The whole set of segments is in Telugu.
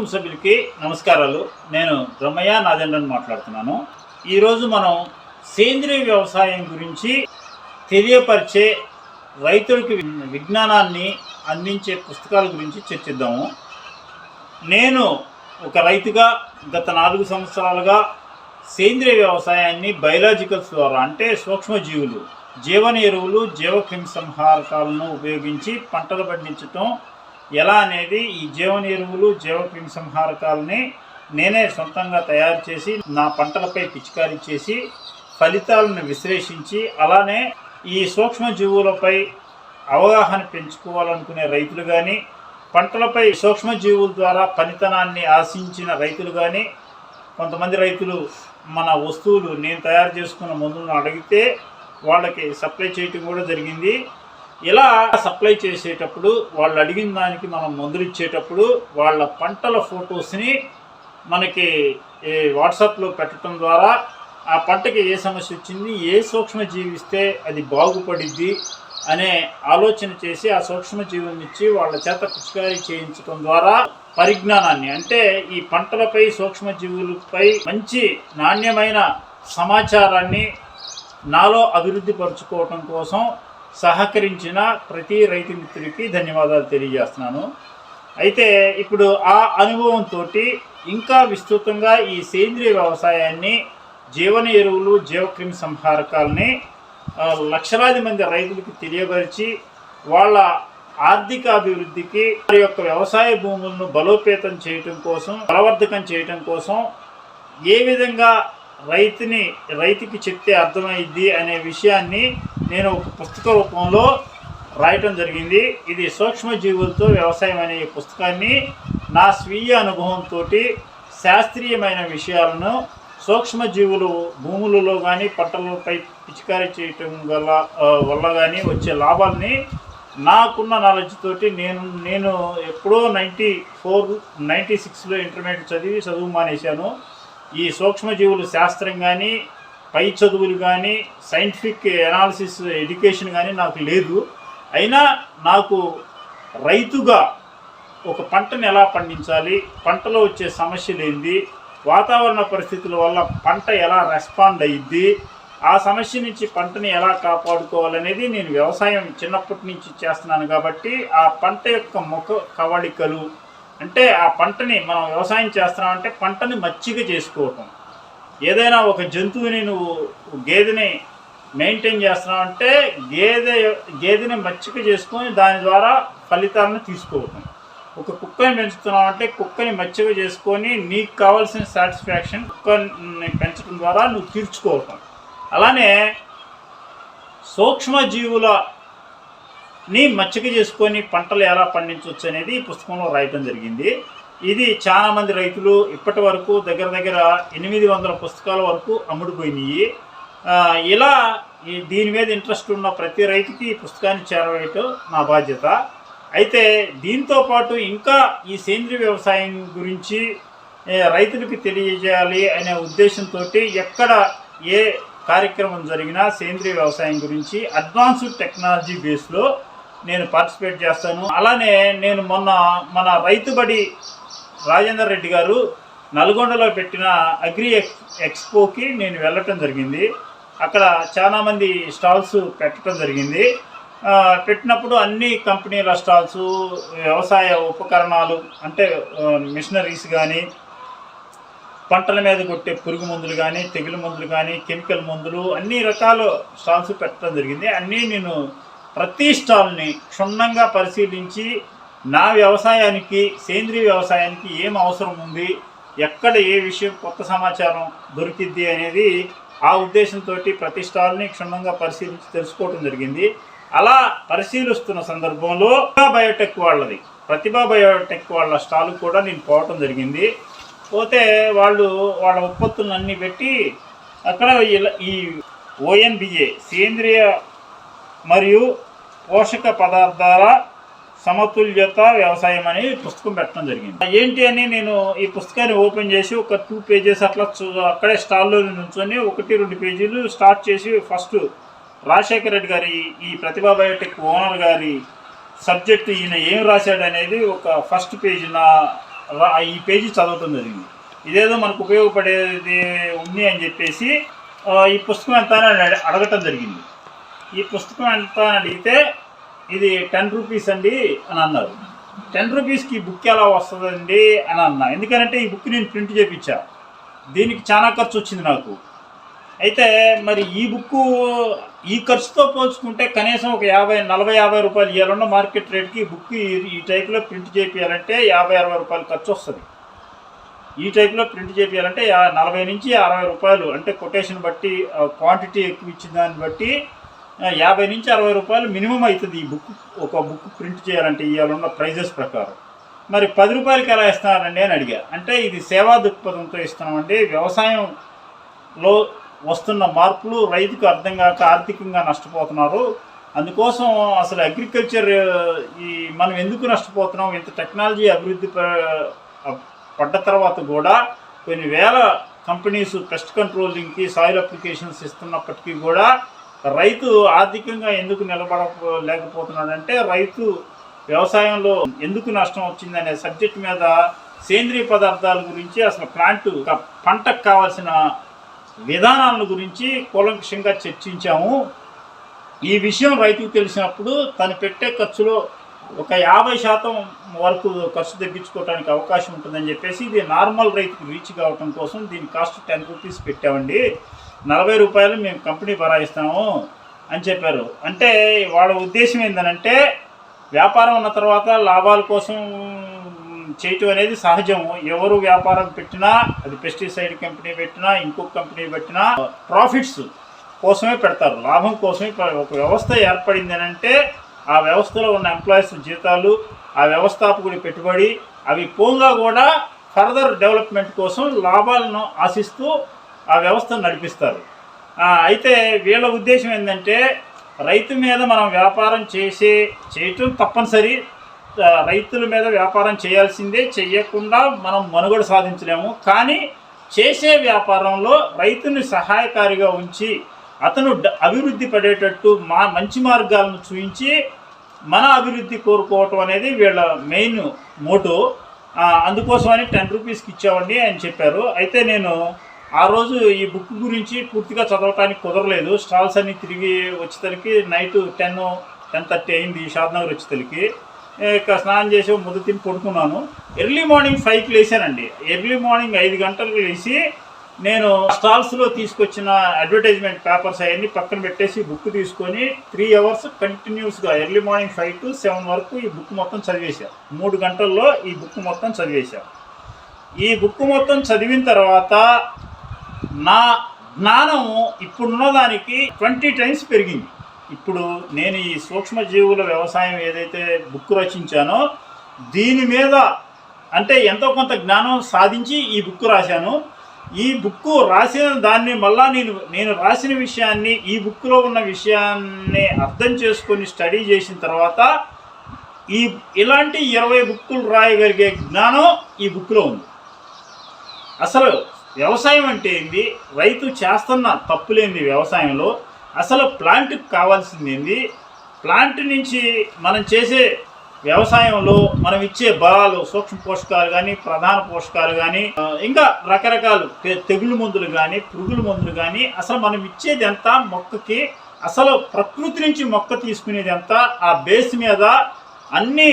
కుటుంబ సభ్యులకి నమస్కారాలు. నేను బ్రహ్మయ్య నాదెండ్రని మాట్లాడుతున్నాను. ఈరోజు మనం సేంద్రియ వ్యవసాయం గురించి తెలియపరిచే రైతులకి విజ్ఞానాన్ని అందించే పుస్తకాల గురించి చర్చిద్దాము. నేను ఒక రైతుగా గత నాలుగు సంవత్సరాలుగా సేంద్రియ వ్యవసాయాన్ని బయలాజికల్స్ ద్వారా అంటే సూక్ష్మజీవులు జీవన ఎరువులు జీవక్రిమి సంహారకాలను ఉపయోగించి పంటలు పండించటం ఎలా అనేది ఈ జీవన ఎరువులు జీవక్రిమి సంహారకాలని నేనే సొంతంగా తయారు చేసి నా పంటలపై పిచికారీ చేసి ఫలితాలను విశ్లేషించి అలానే ఈ సూక్ష్మజీవులపై అవగాహన పెంచుకోవాలనుకునే రైతులు కానీ పంటలపై సూక్ష్మజీవుల ద్వారా పనితనాన్ని ఆశించిన రైతులు కానీ కొంతమంది రైతులు మన వస్తువులు నేను తయారు చేసుకున్న మందులను అడిగితే వాళ్ళకి సప్లై చేయటం కూడా జరిగింది. ఇలా సప్లై చేసేటప్పుడు వాళ్ళు అడిగిన దానికి మనం మందులు ఇచ్చేటప్పుడు వాళ్ళ పంటల ఫొటోస్ని మనకి ఈ వాట్సాప్లో పెట్టడం ద్వారా ఆ పంటకి ఏ సమస్య వచ్చింది ఏ సూక్ష్మ జీవిస్తే అది బాగుపడిద్ది అనే ఆలోచన చేసి ఆ సూక్ష్మజీవులను ఇచ్చి వాళ్ళ చేత పిచికారీ చేయించడం ద్వారా పరిజ్ఞానాన్ని అంటే ఈ పంటలపై సూక్ష్మజీవులపై మంచి నాణ్యమైన సమాచారాన్ని నాలో అభివృద్ధి పరుచుకోవటం కోసం సహకరించిన ప్రతి రైతు మిత్రుడికి ధన్యవాదాలు తెలియజేస్తున్నాను. అయితే ఇప్పుడు ఆ అనుభవంతో ఇంకా విస్తృతంగా ఈ సేంద్రియ వ్యవసాయాన్ని జీవన ఎరువులు జీవక్రిమి సంహారకాలని లక్షలాది మంది రైతులకు తెలియపరిచి వాళ్ళ ఆర్థిక అభివృద్ధికి వారి యొక్క వ్యవసాయ భూములను బలోపేతం చేయటం కోసం బలవర్ధకం చేయటం కోసం ఏ విధంగా రైతుని రైతుకి చెప్తే అర్థమైద్ది అనే విషయాన్ని నేను ఒక పుస్తక రూపంలో రాయటం జరిగింది. ఇది సూక్ష్మజీవులతో వ్యవసాయం అనే ఈ పుస్తకాన్ని నా స్వీయ అనుభవంతో శాస్త్రీయమైన విషయాలను సూక్ష్మజీవులు భూములలో కానీ పంటలపై పిచికారీ చేయటం వల్ల వల్ల కానీ వచ్చే లాభాలని నాకున్న నాలెడ్జ్ తోటి నేను నేను ఎప్పుడో నైంటీ ఫోర్ నైంటీ సిక్స్లో ఇంటర్మీడియట్ చదివి చదువు మానేశాను. ఈ సూక్ష్మజీవులు శాస్త్రం కానీ పై చదువులు కానీ సైంటిఫిక్ ఎనాలిసిస్ ఎడ్యుకేషన్ కానీ నాకు లేదు. అయినా నాకు రైతుగా ఒక పంటను ఎలా పండించాలి పంటలో వచ్చే సమస్యలు ఏంది వాతావరణ పరిస్థితుల వల్ల పంట ఎలా రెస్పాండ్ అయ్యిద్ది ఆ సమస్య నుంచి పంటని ఎలా కాపాడుకోవాలనేది నేను వ్యవసాయం చిన్నప్పటి నుంచి చేస్తున్నాను కాబట్టి ఆ పంట యొక్క ముఖ కవళికలు అంటే ఆ పంటని మనం వ్యవసాయం చేస్తున్నామంటే పంటని మచ్చిక చేసుకోవటం. ఏదైనా ఒక జంతువుని నువ్వు గేదెని మెయింటైన్ చేస్తున్నావంటే గేదె గేదెని మచ్చిక చేసుకొని దాని ద్వారా ఫలితాలను తీసుకోవటం. ఒక కుక్కని పెంచుతున్నావంటే కుక్కని మచ్చిక చేసుకొని నీకు కావాల్సిన సాటిస్ఫాక్షన్ కుక్కని పెంచడం ద్వారా నువ్వు తీర్చుకోవటం. అలానే సూక్ష్మజీవుల ని మచ్చిక చేసుకొని పంటలు ఎలా పండించవచ్చు అనేది ఈ పుస్తకంలో రాయటం జరిగింది. ఇది చాలామంది రైతులు ఇప్పటి వరకు దగ్గర దగ్గర ఎనిమిది వందల పుస్తకాల వరకు అమ్ముడుపోయినాయి. ఇలా దీని మీద ఇంట్రెస్ట్ ఉన్న ప్రతి రైతుకి ఈ పుస్తకాన్ని చేరవేయటం నా బాధ్యత. అయితే దీంతో పాటు ఇంకా ఈ సేంద్రియ వ్యవసాయం గురించి రైతులకు తెలియజేయాలి అనే ఉద్దేశంతో ఎక్కడ ఏ కార్యక్రమం జరిగినా సేంద్రియ వ్యవసాయం గురించి అడ్వాన్స్డ్ టెక్నాలజీ బేస్లో నేను పార్టిసిపేట్ చేస్తాను. అలానే నేను మొన్న మన రైతుబడి రాజేందర్ రెడ్డి గారు నల్గొండలో పెట్టిన అగ్రి ఎక్స్ ఎక్స్పోకి నేను వెళ్ళటం జరిగింది. అక్కడ చాలామంది స్టాల్స్ పెట్టడం జరిగింది. పెట్టినప్పుడు అన్ని కంపెనీల స్టాల్స్ వ్యవసాయ ఉపకరణాలు అంటే మిషనరీస్ కానీ పంటల మీద కొట్టే పురుగు మందులు కానీ తెగులు మందులు కానీ కెమికల్ మందులు అన్ని రకాల స్టాల్స్ పెట్టడం జరిగింది. అన్నీ నేను ప్రతి స్టాల్ని క్షుణ్ణంగా పరిశీలించి నా వ్యవసాయానికి సేంద్రియ వ్యవసాయానికి ఏం అవసరం ఉంది? ఎక్కడ ఏ విషయం కొత్త సమాచారం దొరికిద్ది అనేది ఆ ఉద్దేశంతో ప్రతి స్టాల్ని క్షుణ్ణంగా పరిశీలించి తెలుసుకోవడం జరిగింది. అలా పరిశీలిస్తున్న సందర్భంలో బయోటెక్ వాళ్ళది. ప్రతిభా బయోటెక్ వాళ్ళ స్టాల్ కూడా నేను పోవటం జరిగింది. పోతే వాళ్ళు వాళ్ళ ఉత్పత్తులన్నీ పెట్టి అక్కడ ఈ ఓఎన్బిఏ సేంద్రియ మరియు పోషక పదార్థాల సమతుల్యత వ్యవసాయం అని పుస్తకం పెట్టడం జరిగింది. ఏంటి అని నేను ఈ పుస్తకాన్ని ఓపెన్ చేసి ఒక టూ పేజెస్ అట్లా చూ- అక్కడే స్టాల్లో నుంచొని ఒకటి రెండు పేజీలు స్టార్ట్ చేసి ఫస్ట్ రాజశేఖర రెడ్డి గారి ఈ ప్రతిభా బయోటెక్ ఓనర్ గారి సబ్జెక్టు ఈయన ఏం రాశాడు అనేది ఒక ఫస్ట్ పేజీ నా ఈ పేజీ చదవటం జరిగింది. ఇదేదో మనకు ఉపయోగపడేది ఉంది అని చెప్పేసి ఈ పుస్తకం ఎంత అని అడగటం జరిగింది. ఈ పుస్తకం ఎంత అని అడిగితే ఇది టెన్ రూపీస్ అండి అని అన్నారు. టెన్ రూపీస్కి ఈ బుక్ ఎలా వస్తుందండి అని అన్నా. ఎందుకంటే ఈ బుక్ నేను ప్రింట్ చేయించా దీనికి చాలా ఖర్చు వచ్చింది నాకు. అయితే మరి ఈ బుక్ ఈ ఖర్చుతో పోల్చుకుంటే కనీసం ఒక యాభై నలభై యాభై రూపాయలు ఇవ్వాలన్న మార్కెట్ రేట్కి బుక్ ఈ- టైప్లో ప్రింట్ చేయించాలంటే యాభై అరవై రూపాయలు ఖర్చు వస్తుంది. ఈ టైప్లో ప్రింట్ చేయించాలంటే నలభై నుంచి అరవై రూపాయలు అంటే కొటేషన్ బట్టి క్వాంటిటీ ఎక్కువ ఇచ్చిన దాన్ని బట్టి యాభై నుంచి అరవై రూపాయలు మినిమం అవుతుంది ఈ బుక్. ఒక బుక్ ప్రింట్ చేయాలంటే ఇవాళ ఉన్న ప్రైజెస్ ప్రకారం. మరి పది రూపాయలకి ఎలా ఇస్తున్నారండి అని అడిగా. అంటే ఇది సేవా దృక్పథంతో ఇస్తున్నామండి. వ్యవసాయంలో వస్తున్న మార్పులు రైతుకు అర్థం కాక ఆర్థికంగా నష్టపోతున్నారు. అందుకోసం అసలు అగ్రికల్చర్ ఈ మనం ఎందుకు నష్టపోతున్నాం? ఇంత టెక్నాలజీ అభివృద్ధి ప- పడ్డ తర్వాత కూడా కొన్ని వేల కంపెనీస్ పెస్ట్ కంట్రోలింగ్కి సాయిల్ అప్లికేషన్స్ ఇస్తున్నప్పటికీ కూడా రైతు ఆర్థికంగా ఎందుకు నిలబడ లేకపోతున్నాడంటే రైతు వ్యవసాయంలో ఎందుకు నష్టం వచ్చిందనే సబ్జెక్ట్ మీద సేంద్రియ పదార్థాల గురించి అసలు ప్లాంట్ ఒక పంటకు కావాల్సిన విధానాల గురించి కూలంకషంగా చర్చించాము. ఈ విషయం రైతుకు తెలిసినప్పుడు తను పెట్టే ఖర్చులో ఒక యాభై శాతం వరకు ఖర్చు తగ్గించుకోవడానికి అవకాశం ఉంటుందని చెప్పేసి ఇది నార్మల్ రైతుకు రీచ్ కావటం కోసం దీని కాస్ట్ టెన్ రూపీస్ పెట్టామండి. నలభై రూపాయలు మేము కంపెనీ భరాయిస్తాము అని చెప్పారు. అంటే వాళ్ళ ఉద్దేశం ఏంటంటే వ్యాపారం ఉన్న తర్వాత లాభాల కోసం చేయటం అనేది సహజం. ఎవరు వ్యాపారం పెట్టినా అది పెస్టిసైడ్ కంపెనీ పెట్టినా ఇంకొక కంపెనీ పెట్టినా ప్రాఫిట్స్ కోసమే పెడతారు. లాభం కోసమే ఒక వ్యవస్థ ఏర్పడింది అని అంటే ఆ వ్యవస్థలో ఉన్న ఎంప్లాయీస్ జీతాలు ఆ వ్యవస్థాపకుడి పెట్టుబడి అవి పోగా కూడా ఫర్దర్ డెవలప్మెంట్ కోసం లాభాలను ఆశిస్తూ ఆ వ్యవస్థను నడిపిస్తారు. అయితే వీళ్ళ ఉద్దేశం ఏంటంటే రైతు మీద మనం వ్యాపారం చేసే చేయటం తప్పనిసరి. రైతుల మీద వ్యాపారం చేయాల్సిందే చెయ్యకుండా మనం మనుగడ సాధించలేము. కానీ చేసే వ్యాపారంలో రైతుని సహాయకారిగా ఉంచి అతను అభివృద్ధి పడేటట్టు మా మంచి మార్గాలను చూపించి మన అభివృద్ధి కోరుకోవటం అనేది వీళ్ళ మెయిన్ మోటో. అందుకోసమని టెన్ రూపీస్కి ఇచ్చామండి అని చెప్పారు. అయితే నేను ఆ రోజు ఈ బుక్ గురించి పూర్తిగా చదవటానికి కుదరలేదు. స్టాల్స్ అన్ని తిరిగి వచ్చేసరికి నైట్ టెన్ టెన్ థర్టీ అయింది షాద్నగర్ వచ్చేసరికి. ఇక స్నానం చేసి ముద్ద తిని పడుకున్నాను. ఎర్లీ మార్నింగ్ ఫైవ్కి లేచానండి. ఎర్లీ మార్నింగ్ ఐదు గంటలకు లేచి నేను స్టాల్స్లో తీసుకొచ్చిన అడ్వర్టైజ్మెంట్ పేపర్స్ అవన్నీ పక్కన పెట్టేసి బుక్ తీసుకొని త్రీ అవర్స్ కంటిన్యూస్గా early morning five to seven వరకు ఈ బుక్ మొత్తం చదివేశా. మూడు గంటల్లో ఈ బుక్ మొత్తం చదివేశా. ఈ బుక్ మొత్తం చదివిన తర్వాత నా జ్ఞానము ఇప్పుడున్న దానికి ట్వంటీ టైమ్స్ పెరిగింది. ఇప్పుడు నేను ఈ సూక్ష్మజీవుల వ్యవసాయం ఏదైతే బుక్ రచించానో దీని మీద అంటే ఎంతో కొంత జ్ఞానం సాధించి ఈ బుక్ రాశాను. ఈ బుక్ రాసిన దాన్ని మళ్ళా నేను నేను రాసిన విషయాన్ని ఈ బుక్లో ఉన్న విషయాన్ని అర్థం చేసుకొని స్టడీ చేసిన తర్వాత ఈ ఇలాంటి ఇరవై బుక్కులు రాయగలిగే జ్ఞానం ఈ బుక్లో ఉంది. అసలు వ్యవసాయం అంటే ఏంది? రైతు చేస్తున్న తప్పులేంది వ్యవసాయంలో? అసలు ప్లాంట్కి కావాల్సింది ఏంది? ప్లాంట్ నుంచి మనం చేసే వ్యవసాయంలో మనం ఇచ్చే బలాలు సూక్ష్మ పోషకాలు కానీ ప్రధాన పోషకాలు కానీ ఇంకా రకరకాలు తె- తెగులు మందులు కానీ పురుగుల మందులు కానీ అసలు మనం ఇచ్చేది ఎంత? మొక్కకి అసలు ప్రకృతి నుంచి మొక్క తీసుకునేది ఎంత? ఆ బేస్ మీద అన్ని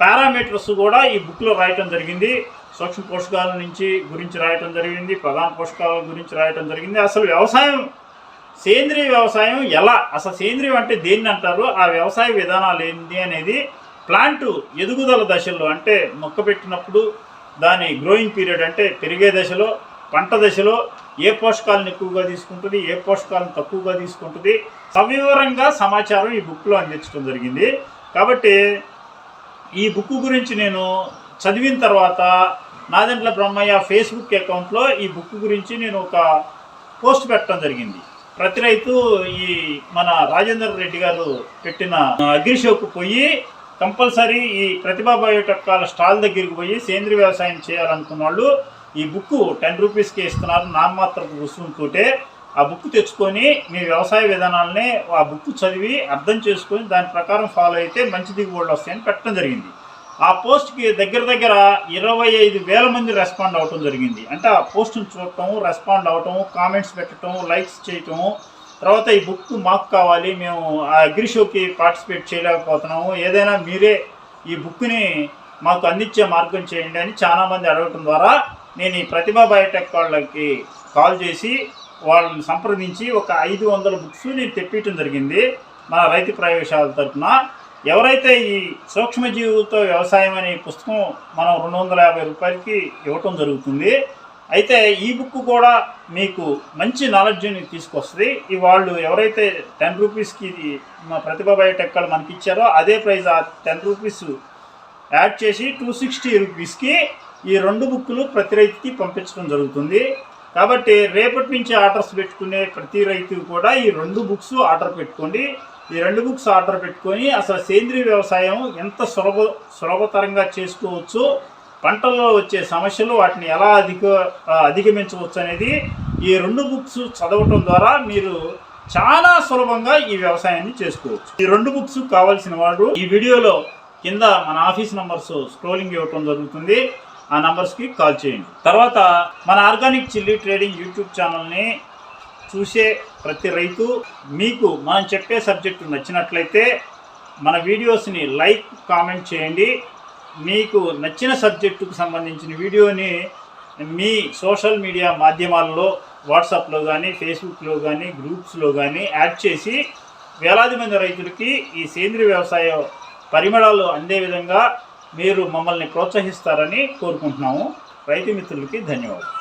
పారామీటర్స్ కూడా ఈ బుక్లో రాయటం జరిగింది. సూక్ష్మ పోషకాల నుంచి గురించి రాయటం జరిగింది ప్రధాన పోషకాల గురించి రాయటం జరిగింది. అసలు వ్యవసాయం సేంద్రియ వ్యవసాయం ఎలా? అసలు సేంద్రియం అంటే దేన్ని అంటారు? ఆ వ్యవసాయ విధానాలు ఏంటి అనేది ప్లాంట్ ఎదుగుదల దశల్లో అంటే మొక్క పెట్టినప్పుడు దాని గ్రోయింగ్ పీరియడ్ అంటే పెరిగే దశలో పంట దశలో ఏ పోషకాలను ఎక్కువగా తీసుకుంటుంది ఏ పోషకాలను తక్కువగా తీసుకుంటుంది సవివరంగా సమాచారం ఈ బుక్లో అందించడం జరిగింది. కాబట్టి ఈ బుక్ గురించి నేను చదివిన తర్వాత నాదెంట్ల బ్రహ్మయ్య ఫేస్బుక్ అకౌంట్లో ఈ బుక్ గురించి నేను ఒక పోస్ట్ పెట్టడం జరిగింది. ప్రతి రైతు ఈ మన రాజేందర్ రెడ్డి గారు పెట్టిన అగ్రిషోకు పోయి కంపల్సరీ ఈ ప్రతిభా బయోటెక్కాల స్టాల్ దగ్గరికి పోయి సేంద్రియ వ్యవసాయం చేయాలనుకున్న వాళ్ళు ఈ బుక్ టెన్ రూపీస్కి ఇస్తున్నారు. నామమాత్రపు రుసుముతోటే ఆ బుక్ తెచ్చుకొని మీ వ్యవసాయ విధానాలని ఆ బుక్ చదివి అర్థం చేసుకొని దాని ప్రకారం ఫాలో అయితే మంచి దిగుబడులు వస్తాయని పెట్టడం జరిగింది. ఆ పోస్ట్కి దగ్గర దగ్గర ఇరవై ఐదు వేల మంది రెస్పాండ్ అవటం జరిగింది. అంటే ఆ పోస్ట్ని చూడటం రెస్పాండ్ అవటం కామెంట్స్ పెట్టడం లైక్స్ చేయటం. తర్వాత ఈ బుక్ మాకు కావాలి మేము ఆ అగ్రి షోకి పార్టిసిపేట్ చేయలేకపోతున్నాము. ఏదైనా మీరే ఈ బుక్ని మాకు అందించే మార్గం చేయండి అని చాలామంది అడగటం ద్వారా నేను ఈ ప్రతిభా బయోటెక్ వాళ్ళకి కాల్ చేసి వాళ్ళని సంప్రదించి ఒక ఐదు వందల బుక్స్ నేను తెప్పించడం జరిగింది. మన రైతు ప్రయోగశాల తరఫున ఎవరైతే ఈ సూక్ష్మజీవులతో వ్యవసాయం అనే పుస్తకం మనం రెండు వందల యాభై రూపాయలకి ఇవ్వటం జరుగుతుంది అయితే ఈ బుక్ కూడా మీకు మంచి నాలెడ్జ్ని తీసుకొస్తుంది. ఈ వాళ్ళు ఎవరైతే టెన్ రూపీస్కి మా ప్రతిభ బయోటెక్ వాళ్ళు మనకి ఇచ్చారో అదే ప్రైస్ ఆ టెన్ రూపీస్ యాడ్ చేసి టూ సిక్స్టీ రూపీస్కి ఈ రెండు బుక్కులు ప్రతి రైతుకి పంపించడం జరుగుతుంది. కాబట్టి రేపటి నుంచి ఆర్డర్స్ పెట్టుకునే ప్రతి రైతు కూడా ఈ రెండు బుక్స్ ఆర్డర్ పెట్టుకోండి. ఈ రెండు బుక్స్ ఆర్డర్ పెట్టుకొని అసలు సేంద్రీయ వ్యవసాయం ఎంత సులభ సులభతరంగా చేసుకోవచ్చు పంటల్లో వచ్చే సమస్యలు వాటిని ఎలా అధిక అధిగమించవచ్చు అనేది ఈ రెండు బుక్స్ చదవటం ద్వారా మీరు చాలా సులభంగా ఈ వ్యవసాయాన్ని చేసుకోవచ్చు. ఈ రెండు బుక్స్ కావాల్సిన వాడు ఈ వీడియోలో కింద మన ఆఫీస్ నంబర్స్ స్క్రోలింగ్ ఇవ్వటం జరుగుతుంది. ఆ నంబర్స్కి కాల్ చేయండి. తర్వాత మన ఆర్గానిక్ చిల్లీ ట్రేడింగ్ యూట్యూబ్ ఛానల్ని చూసే ప్రతి రైతు మీకు మనం చెప్పే సబ్జెక్టు నచ్చినట్లయితే మన వీడియోస్ని లైక్ కామెంట్ చేయండి. మీకు నచ్చిన సబ్జెక్టుకు సంబంధించిన వీడియోని మీ సోషల్ మీడియా మాధ్యమాల్లో వాట్సాప్లో కానీ ఫేస్బుక్లో కానీ గ్రూప్స్లో కానీ యాడ్ చేసి వేలాది మంది రైతులకి ఈ సేంద్రియ వ్యవసాయ పరిమళాలు అందే విధంగా మీరు మమ్మల్ని ప్రోత్సహిస్తారని కోరుకుంటున్నాము. రైతు మిత్రులకి ధన్యవాదాలు.